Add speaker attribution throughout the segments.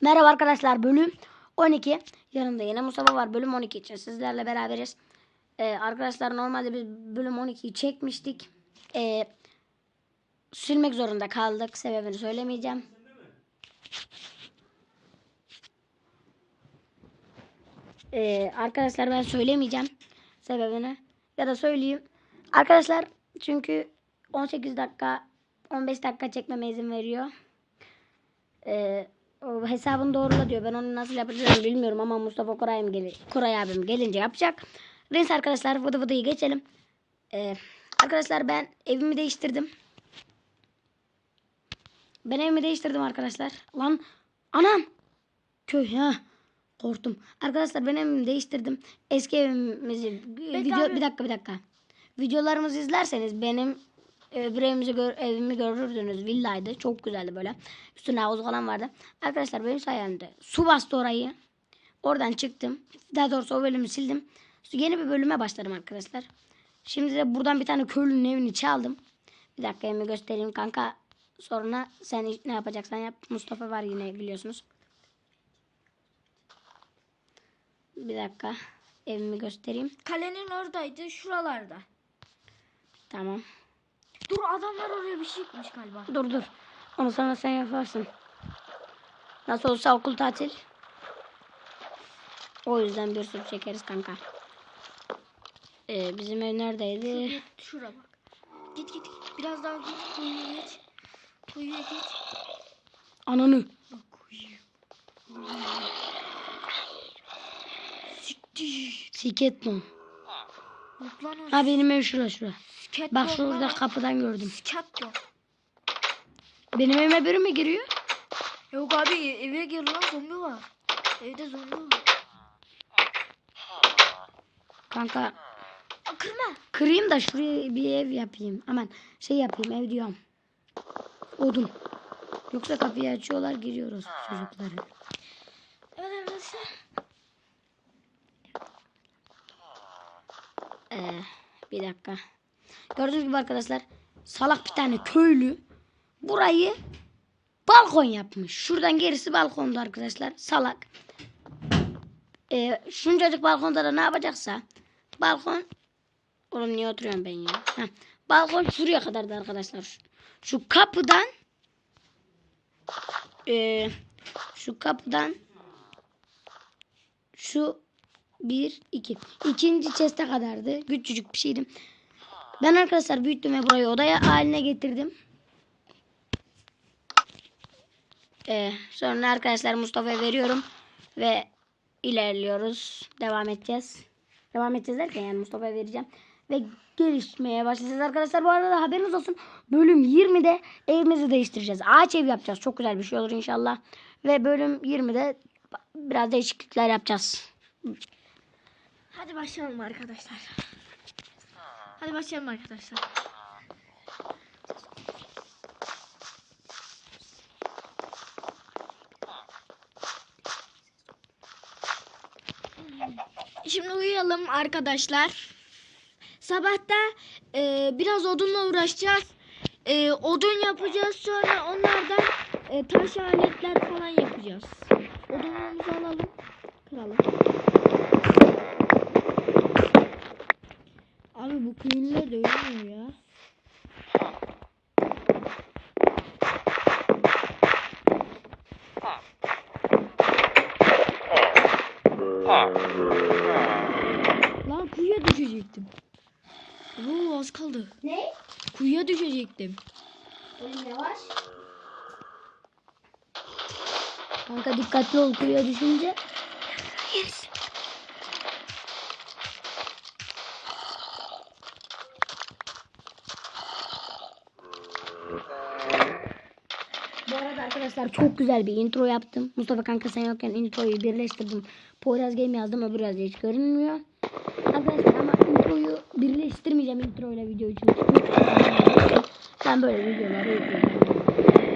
Speaker 1: Merhaba arkadaşlar bölüm 12. Yanımda yine Mustafa var bölüm 12 için sizlerle beraberiz. Ee, arkadaşlar normalde biz bölüm 12'yi çekmiştik. Ee, silmek zorunda kaldık. Sebebini söylemeyeceğim. Ee, arkadaşlar ben söylemeyeceğim sebebini. Ya da söyleyeyim. Arkadaşlar çünkü 18 dakika 15 dakika çekmeme izin veriyor. Ee, hesabını doğrula diyor. Ben onu nasıl yapacağımı bilmiyorum ama Mustafa Koray'ım gel Koray abim gelince yapacak. Neyse arkadaşlar vıdı vıdıyı geçelim. Ee, arkadaşlar ben evimi değiştirdim. Ben evimi değiştirdim arkadaşlar. Lan anam. Köy ha. Korktum. Arkadaşlar ben evimi değiştirdim. Eski evimizi video
Speaker 2: abi.
Speaker 1: bir dakika bir dakika. Videolarımızı izlerseniz benim öbür evimizi gör, evimi görürdünüz. Villaydı. Çok güzeldi böyle. Üstüne havuz falan vardı. Arkadaşlar benim sayemde su bastı orayı. Oradan çıktım. Daha doğrusu o bölümü sildim. Yeni bir bölüme başladım arkadaşlar. Şimdi de buradan bir tane köylünün evini çaldım. Bir dakika evimi göstereyim kanka. Sonra sen ne yapacaksan yap. Mustafa var yine biliyorsunuz. Bir dakika. Evimi göstereyim.
Speaker 2: Kalenin oradaydı şuralarda.
Speaker 1: Tamam.
Speaker 2: Dur adamlar oraya bir şey yıkmış galiba.
Speaker 1: Dur dur. Onu sonra sen yaparsın. Nasıl olsa okul tatil. O yüzden bir sürü çekeriz kanka. Ee, bizim ev neredeydi?
Speaker 2: Şuraya, şura bak. Git git git. Biraz daha git. Kuyuya geç. Kuyuya geç.
Speaker 1: Ananı.
Speaker 2: Bak kuyu. Siktir.
Speaker 1: Siketlon.
Speaker 2: Yok lan.
Speaker 1: Ha benim ev şura şura.
Speaker 2: Sket
Speaker 1: Bak şurada
Speaker 2: lan.
Speaker 1: kapıdan gördüm.
Speaker 2: Sket yok.
Speaker 1: Benim evime biri mi giriyor?
Speaker 2: Yok abi eve gir lan zombi var. Evde zombi var.
Speaker 1: Kanka
Speaker 2: kırma.
Speaker 1: kırayım da şuraya bir ev yapayım. Aman şey yapayım ev diyorum. Odun. Yoksa kapıyı açıyorlar giriyoruz çocukları.
Speaker 2: Evet arkadaşlar.
Speaker 1: Ee, bir dakika. Gördüğünüz gibi arkadaşlar salak bir tane köylü burayı balkon yapmış. Şuradan gerisi balkonda arkadaşlar. Salak. Ee, şuncacık balkonda da ne yapacaksa balkon Oğlum niye oturuyorum ben ya? Heh. Balkon şuraya kadardı arkadaşlar. Şu, şu kapıdan ee, şu kapıdan şu bir, iki. İkinci chest'e kadardı. Küçücük bir şeydi. Ben arkadaşlar büyüttüm ve burayı odaya haline getirdim. Ee, sonra arkadaşlar Mustafa'ya veriyorum. Ve ilerliyoruz. Devam edeceğiz. Devam edeceğiz derken yani Mustafa'ya vereceğim. Ve gelişmeye başlayacağız arkadaşlar. Bu arada da haberiniz olsun. Bölüm 20'de evimizi değiştireceğiz. Ağaç ev yapacağız. Çok güzel bir şey olur inşallah. Ve bölüm 20'de biraz değişiklikler yapacağız.
Speaker 2: Hadi başlayalım arkadaşlar. Hadi başlayalım arkadaşlar. Şimdi uyuyalım arkadaşlar. Sabahta e, biraz odunla uğraşacağız. E, odun yapacağız sonra onlardan e, taş aletler falan yapacağız. Odunlarımızı alalım. Kıralım. Abi bu da ölmüyor ya. Lan kuyuya düşecektim. Oo az kaldı.
Speaker 1: Ne?
Speaker 2: Kuyuya düşecektim.
Speaker 1: Oğlum yavaş. Kanka dikkatli ol kuyuya düşünce.
Speaker 2: Yes.
Speaker 1: Bu arada arkadaşlar çok güzel bir intro yaptım. Mustafa kanka sen yokken introyu birleştirdim. Poyraz Game yazdım öbür yazı hiç görünmüyor. Arkadaşlar ama introyu birleştirmeyeceğim intro ile video için. Ben böyle videoları yükleyeceğim.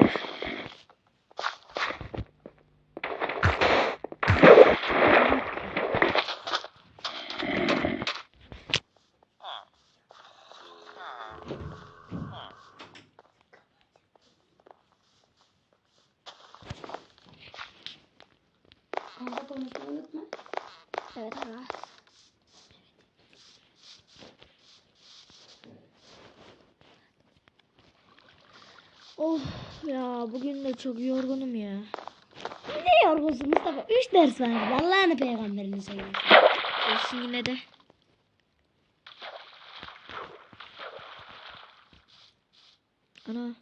Speaker 2: Of ya bugün de çok yorgunum ya.
Speaker 1: Ne yorgunsun Mustafa? Üç ders var. Allah'ını peygamberini seviyorsun.
Speaker 2: Olsun yine de. Ana.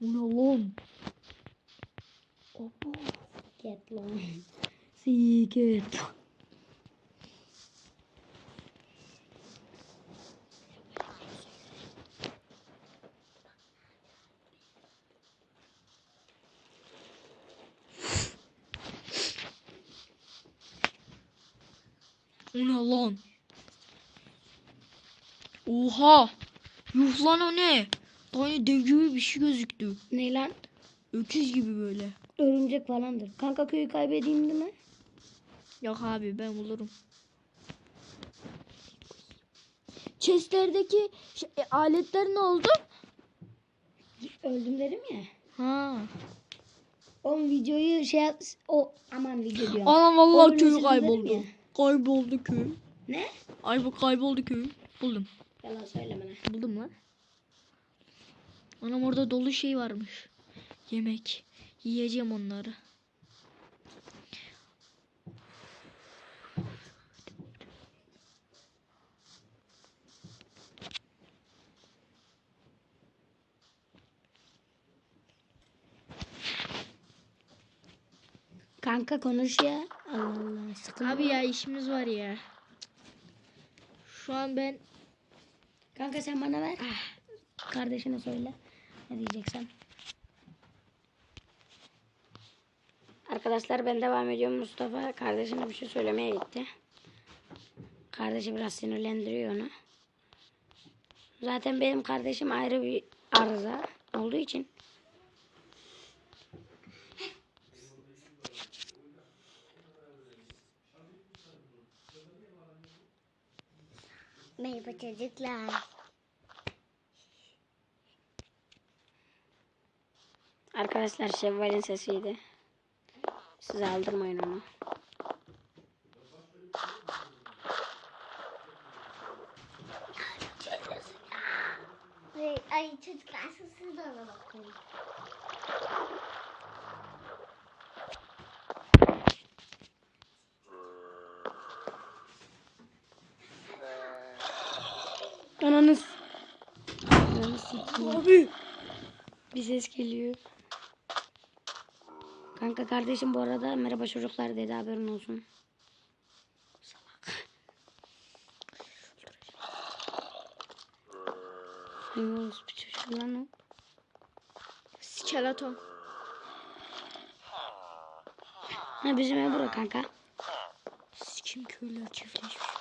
Speaker 2: Bu ne lan? Opo.
Speaker 1: Get long. Secret.
Speaker 2: O ne lan? Oha! Yuh lan o ne? Tane dev gibi bir şey gözüktü.
Speaker 1: Ne lan?
Speaker 2: Öküz gibi böyle.
Speaker 1: Örümcek falandır. Kanka köyü kaybedeyim değil mi?
Speaker 2: Yok abi ben bulurum. Chestlerdeki şey, e, aletler ne oldu?
Speaker 1: Öldüm dedim ya.
Speaker 2: Ha.
Speaker 1: O videoyu şey yap... O aman video diyorum. O
Speaker 2: vallahi
Speaker 1: bölümü
Speaker 2: köy
Speaker 1: izledim
Speaker 2: kayboldu. Kayboldu köy.
Speaker 1: Ne?
Speaker 2: Ay bu kayboldu köy. Buldum.
Speaker 1: Yalan söyleme lan.
Speaker 2: Buldum lan. Anam orada dolu şey varmış. Yemek. Yiyeceğim onları.
Speaker 1: Kanka konuş ya. Allah Allah. Sıkılma.
Speaker 2: Abi ya işimiz var ya. Şu an ben
Speaker 1: Kanka sen bana ver. Kardeşine söyle. Ne diyeceksen. Arkadaşlar ben devam ediyorum. Mustafa kardeşine bir şey söylemeye gitti. Kardeşi biraz sinirlendiriyor onu. Zaten benim kardeşim ayrı bir arıza olduğu için.
Speaker 3: Merhaba çocuklar.
Speaker 1: Arkadaşlar Şevval'in sesiydi. Size aldırmayın onu.
Speaker 3: Ay, çocuklar siz de ona bakın.
Speaker 1: Ananız.
Speaker 2: Abi
Speaker 1: Bir ses geliyor. Kanka kardeşim bu arada merhaba çocuklar dedi haberin olsun. Salak. Hangi orospu çocuğu lan o?
Speaker 2: skeleton.
Speaker 1: Ha bizim ev bura kanka.
Speaker 2: Sikim köyler çiftleşmiş orada.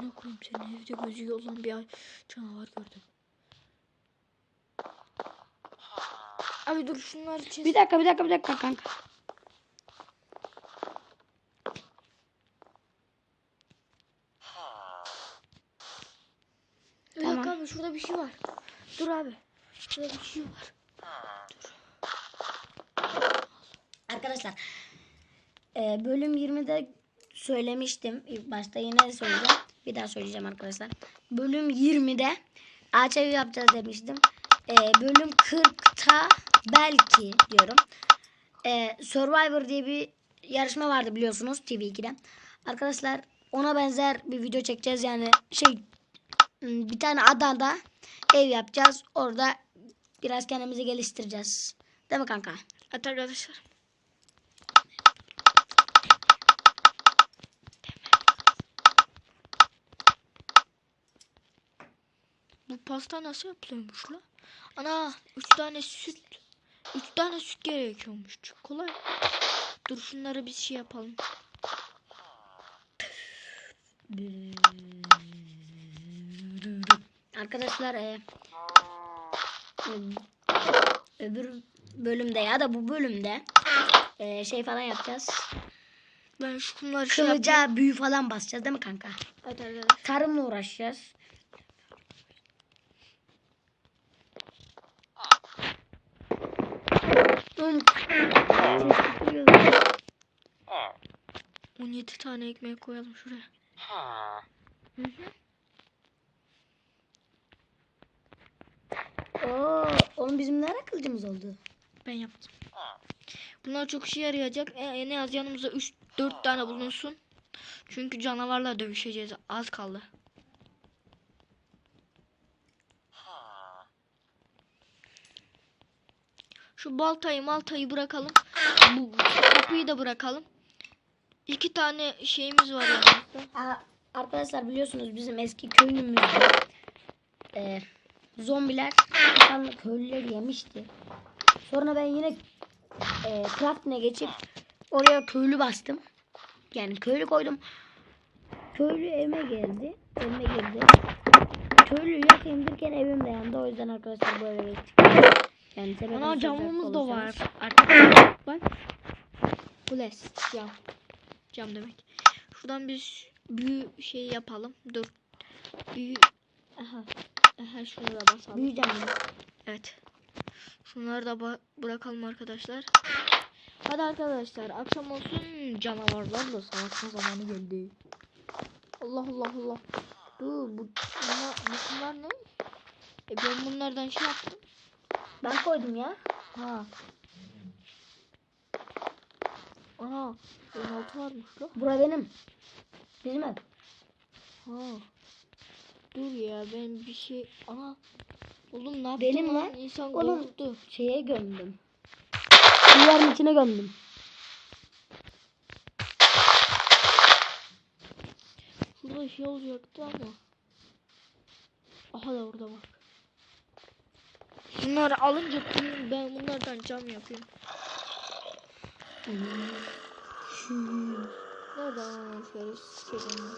Speaker 2: Ne koyayım senin evde gözü olan bir canavar gördüm. Abi dur şunları çiz.
Speaker 1: Bir dakika bir dakika bir dakika kanka. Tamam.
Speaker 2: dakika abi şurada bir şey var. Dur abi. Şurada bir şey var.
Speaker 1: Arkadaşlar e, bölüm 20'de söylemiştim. İlk başta yine söyleyeceğim. Bir daha söyleyeceğim arkadaşlar. Bölüm 20'de ağaç evi yapacağız demiştim. E, bölüm 40'ta belki diyorum. E, Survivor diye bir yarışma vardı biliyorsunuz TV2'de. Arkadaşlar ona benzer bir video çekeceğiz. Yani şey bir tane adada ev yapacağız. Orada biraz kendimizi geliştireceğiz. Değil mi kanka?
Speaker 2: Evet arkadaşlar. Bu pasta nasıl yapılıyormuş la? Ana 3 tane süt. 3 tane süt gerekiyormuş. Çok kolay. Dur şunları biz şey yapalım.
Speaker 1: Arkadaşlar e, öbür bölümde ya da bu bölümde e, şey falan yapacağız.
Speaker 2: Ben şunları şey yapayım.
Speaker 1: Kılıca büyü falan basacağız değil mi kanka?
Speaker 2: Evet arkadaşlar.
Speaker 1: Tarımla uğraşacağız.
Speaker 2: 17 tane ekmek koyalım şuraya. Ha. Hı hı.
Speaker 1: Oo, oğlum bizim nerede kılıcımız oldu?
Speaker 2: Ben yaptım. Bunlar çok işe yarayacak. E, en az yanımıza 3 4 tane bulunsun. Çünkü canavarla dövüşeceğiz. Az kaldı. Şu baltayı maltayı bırakalım. Bu kapıyı da bırakalım. İki tane şeyimiz var
Speaker 1: arkadaşlar biliyorsunuz bizim eski köyümüzde e, zombiler insanlı köylüleri yemişti. Sonra ben yine e, craftine geçip oraya köylü bastım. Yani köylü koydum. Köylü evime geldi. Evime girdi. Köylü yok indirken evim de yandı. O yüzden arkadaşlar böyle geçtik. Yani
Speaker 2: Ana camımız da var. Arkadaşlar bak. Glass cam. Cam demek. Şuradan bir büyü şey yapalım. Dur. Büyü. Aha. Aha şunu da basalım.
Speaker 1: Büyüyeceğim ben.
Speaker 2: Evet. Şunları da bırakalım arkadaşlar. Hadi arkadaşlar akşam olsun canavarlarla savaşma zamanı geldi. Allah Allah Allah. Dur bu bunlar, bunlar ne? E ben bunlardan şey yaptım.
Speaker 1: Ben koydum ya.
Speaker 2: Ha. Ana, 16 varmış la.
Speaker 1: Bura benim. Bizim ev.
Speaker 2: Ha. Dur ya ben bir şey ana Oğlum ne yaptın
Speaker 1: Benim
Speaker 2: lan?
Speaker 1: lan.
Speaker 2: İnsan
Speaker 1: Oğlum.
Speaker 2: korktu.
Speaker 1: Şeye gömdüm. Duvarın içine gömdüm.
Speaker 2: Şurada şey olacaktı ama. Aha da orada bak. Bunları alınca ben bunlardan cam yapıyorum. Nereden şöyle sikerim.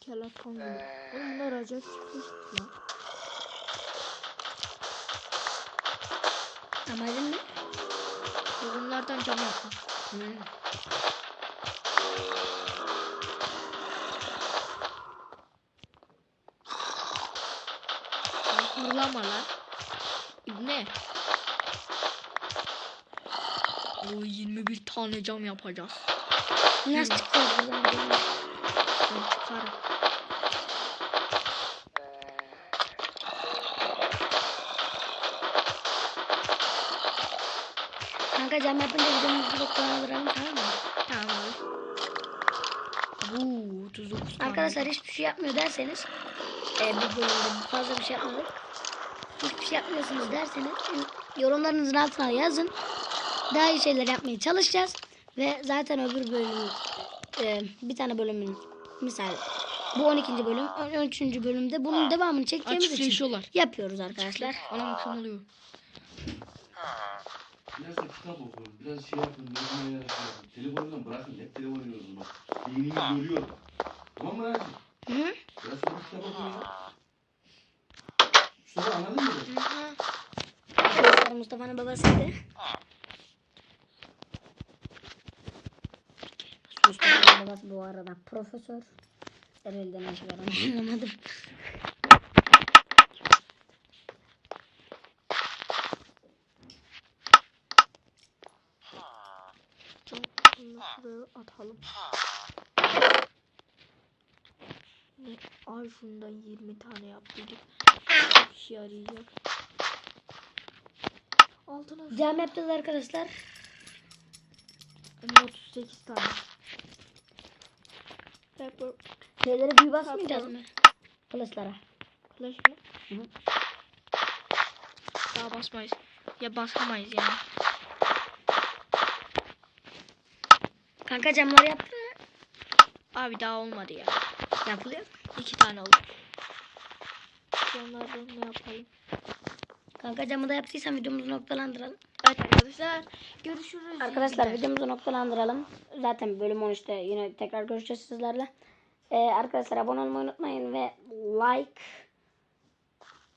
Speaker 2: Skeleton gibi. Oğlum bunlar acayip sıkıştı lan.
Speaker 1: Amacın ne?
Speaker 2: Bunlardan cam yapma. Hırlama lan. İbne. O 21 tane cam yapacağız.
Speaker 1: Nasıl çıkacağız buradan? bilmiyorum.
Speaker 2: Ben çıkarım.
Speaker 1: Kanka cam yapınca videomuzu da kullanalım tamam mı?
Speaker 2: Tamam abi. Bu 39 tane.
Speaker 1: Arkadaşlar hiçbir şey yapmıyor derseniz e, bu bölümde fazla bir şey yapmadık. Hiçbir şey yapmıyorsunuz derseniz yorumlarınızın altına yazın. Daha iyi şeyler yapmaya çalışacağız. Ve zaten öbür bölüm e, bir tane bölümün misal bu 12. bölüm 13. bölümde bunun devamını çekeceğimiz için
Speaker 2: Açıklaşıyorlar.
Speaker 1: yapıyoruz arkadaşlar.
Speaker 2: Anam akşam oluyor.
Speaker 4: Biraz da kitap okuyun, biraz şey yapın. Telefonundan bırakın, hep telefon yiyoruz bak. Beynimi görüyor. Tamam mı Raci?
Speaker 1: Hı -hı.
Speaker 4: Biraz kitap okuyun Mustafa anladın mı?
Speaker 1: Arkadaşlar Mustafa'nın babasıydı. Mustafa'nın babası bu arada profesör. Herhalde ne işi var anlamadım.
Speaker 2: Şuraya atalım. Ne? Ay şundan 20 tane yaptıydık. İşe yarayacak. Altına
Speaker 1: Cam yapacağız arkadaşlar.
Speaker 2: Hem 38 tane. Pepper
Speaker 1: Şeylere büyü basmayacağız mı? Kılıçlara.
Speaker 2: Flash mı?
Speaker 1: Hı hı.
Speaker 2: Daha basmayız. Ya basamayız yani.
Speaker 1: Kanka camları yaptın mı?
Speaker 2: Abi daha olmadı ya.
Speaker 1: Yapılıyor.
Speaker 2: İki tane oldu. Onlardan ne yapalım?
Speaker 1: Kanka camı da yaptıysan videomuzu noktalandıralım.
Speaker 2: Evet arkadaşlar. Görüşürüz.
Speaker 1: Arkadaşlar videomuzu noktalandıralım. Zaten bölüm 13'te yine tekrar görüşeceğiz sizlerle. Ee, arkadaşlar abone olmayı unutmayın ve like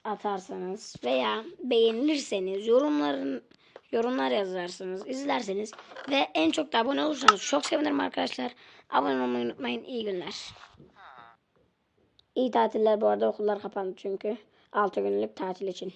Speaker 1: atarsanız veya beğenirseniz yorumların yorumlar yazarsınız, izlerseniz ve en çok da abone olursanız çok sevinirim arkadaşlar. Abone olmayı unutmayın. İyi günler. İyi tatiller bu arada okullar kapandı çünkü 6 günlük tatil için.